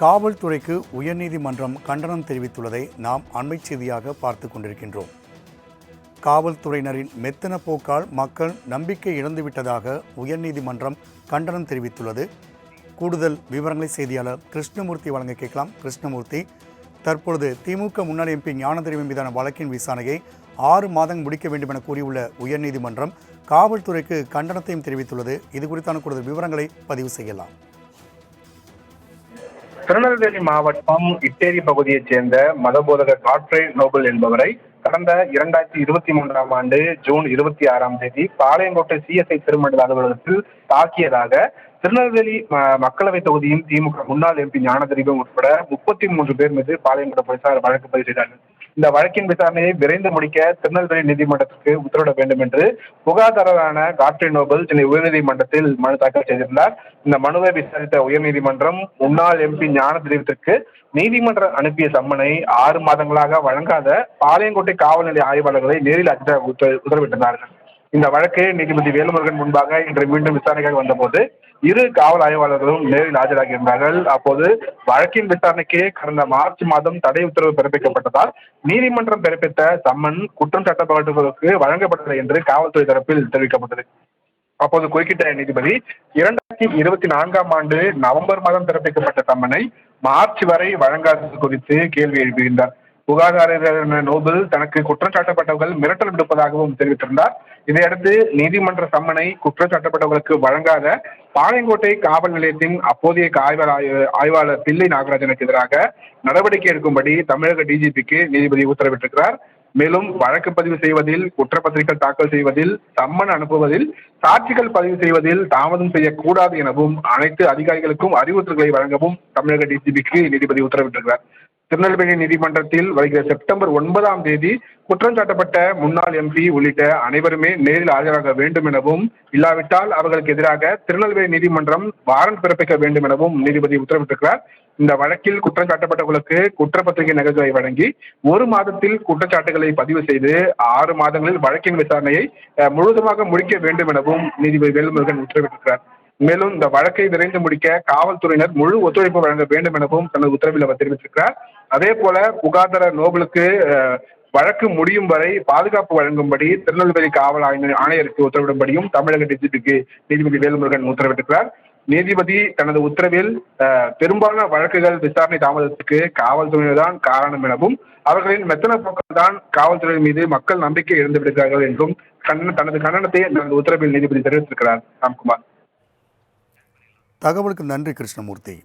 காவல்துறைக்கு உயர்நீதிமன்றம் கண்டனம் தெரிவித்துள்ளதை நாம் அண்மைச் செய்தியாக பார்த்து கொண்டிருக்கின்றோம். காவல்துறையினரின் மெத்தன போக்கால் மக்கள் நம்பிக்கை இழந்துவிட்டதாக உயர்நீதிமன்றம் கண்டனம் தெரிவித்துள்ளது. கூடுதல் விவரங்களை செய்தியாளர் கிருஷ்ணமூர்த்தி வழங்க கேட்கலாம். கிருஷ்ணமூர்த்தி தற்பொழுது திமுக முன்னாள் எம்பி ஞானதேவன் மீதான வழக்கின் விசாரணையை ஆறு மாதம் முடிக்க வேண்டும் என கூறியுள்ள உயர்நீதிமன்றம் காவல்துறைக்கு கண்டனத்தையும் தெரிவித்துள்ளது. இது குறித்தான கூடுதல் விவரங்களை பதிவு செய்யலாம். திருநெல்வேலி மாவட்டம் இட்டேரி பகுதியைச் சேர்ந்த மதபோதகர் காட்ரே நோபல் என்பவரை கடந்த இரண்டாயிரத்தி இருபத்தி மூன்றாம் ஆண்டு ஜூன் இருபத்தி ஆறாம் தேதி பாளையங்கோட்டை சிஎஸ்ஐ திருமண்டல அலுவலகத்தில் தாக்கியதாக திருநெல்வேலி மக்களவை தொகுதியின் திமுக முன்னாள் எம்பி ஞானதெரிவம் உட்பட முப்பத்தி மூன்று பேர் மீது பாளையங்கோட்டை போலீசார் வழக்கு பதிவு செய்தார்கள். இந்த வழக்கின் விசாரணையை விரைந்து முடிக்க திருநெல்வேலி நீதிமன்றத்திற்கு உத்தரவிட வேண்டும் என்று புகார்தாரரான காட்ரி நோபல் சென்னை உயர்நீதிமன்றத்தில் மனு தாக்கல் செய்திருந்தார். இந்த மனுவை விசாரித்த உயர்நீதிமன்றம் முன்னாள் எம்பி ஞான தெரிவித்திற்கு நீதிமன்றம் அனுப்பிய சம்மனை ஆறு மாதங்களாக வழங்காத பாளையங்கோட்டை காவல்நிலைய ஆய்வாளர்களை நேரில் அச்ச உத்தரவிட்டிருந்தார்கள். இந்த வழக்கு நீதிபதி வேலுமுருகன் முன்பாக இன்று மீண்டும் விசாரணைக்காக வந்தபோது இரு காவல் ஆய்வாளர்களும் நேரில் ஆஜராகியிருந்தார்கள். அப்போது வழக்கின் விசாரணைக்கு கடந்த மார்ச் மாதம் தடை உத்தரவு பிறப்பிக்கப்பட்டதால் நீதிமன்றம் பிறப்பித்த சம்மன் குற்றம் சாட்டப்பட்டவர்களுக்கு வழங்கப்பட்டது என்று காவல்துறை தரப்பில் தெரிவிக்கப்பட்டது. அப்போது குறுக்கிட்ட நீதிபதி இரண்டாயிரத்தி இருபத்தி நான்காம் ஆண்டு நவம்பர் மாதம் பிறப்பிக்கப்பட்ட சம்மனை மார்ச் வரை வழங்காதது குறித்து கேள்வி எழுப்பியிருந்தார். சுகாதார நோபல் தனக்கு குற்றம் சாட்டப்பட்டவர்கள் மிரட்டல் விடுப்பதாகவும் தெரிவித்திருந்தார். இதையடுத்து நீதிமன்ற சம்மனை குற்றம் சாட்டப்பட்டவர்களுக்கு வழங்காத பாளையங்கோட்டை காவல் நிலையத்தின் அப்போதைய காவல் ஆய்வாளர் தில்லை நாகராஜனுக்கு எதிராக நடவடிக்கை எடுக்கும்படி தமிழக டிஜிபிக்கு நீதிபதி உத்தரவிட்டிருக்கிறார். மேலும் வழக்கு பதிவு செய்வதில் குற்றப்பத்திரிகைகள் தாக்கல் செய்வதில் சம்மன் அனுப்புவதில் சாட்சிகள் பதிவு செய்வதில் தாமதம் செய்யக்கூடாது எனவும் அனைத்து அதிகாரிகளுக்கும் அறிவுறுத்தல்களை வழங்கவும் தமிழக டிஜிபிக்கு நீதிபதி உத்தரவிட்டிருக்கிறார். திருநெல்வேலி நீதிமன்றத்தில் வருகிற செப்டம்பர் ஒன்பதாம் தேதி குற்றம் சாட்டப்பட்ட முன்னாள் எம்பி உள்ளிட்ட அனைவருமே நேரில் ஆஜராக வேண்டும் எனவும் இல்லாவிட்டால் அவர்களுக்கு எதிராக திருநெல்வேலி நீதிமன்றம் வாரண்ட் பிறப்பிக்க வேண்டும் எனவும் நீதிபதி உத்தரவிட்டிருக்கிறார். இந்த வழக்கில் குற்றம் சாட்டப்பட்டவர்களுக்கு குற்றப்பத்திரிகை நகல்களை வழங்கி ஒரு மாதத்தில் குற்றச்சாட்டுகளை பதிவு செய்து ஆறு மாதங்களில் வழக்கின் விசாரணையை முழுவதுமாக முடிக்க வேண்டும் எனவும் நீதிபதி வேலுமுருகன் உத்தரவிட்டிருக்கிறார். மேலும் இந்த வழக்கை விரைந்து முடிக்க காவல்துறையினர் முழு ஒத்துழைப்பு வழங்க வேண்டும் எனவும் தனது உத்தரவில் அவர் தெரிவித்திருக்கிறார். அதே போல புகாதார நோபலுக்கு வழக்கு முடியும் வரை பாதுகாப்பு வழங்கும்படி திருநெல்வேலி காவல் ஆணைய- ஆணையருக்கு உத்தரவிடும்படியும் தமிழக டிஜிபிக்கு நீதிபதி வேலுமுருகன் உத்தரவிட்டிருக்கிறார். நீதிபதி தனது உத்தரவில் பெரும்பாலான வழக்குகள் விசாரணை தாமதத்துக்கு காவல்துறையினர் தான் காரணம் எனவும் அவர்களின் மெத்தன போக்கில் தான் காவல்துறையின் மீது மக்கள் நம்பிக்கை இழந்து விடுகிறார்கள் என்றும் தனது கண்டனத்தை தனது உத்தரவில் நீதிபதி தெரிவித்திருக்கிறார். ராம்குமார். தகவலுக்கு நன்றி கிருஷ்ணமூர்த்தி.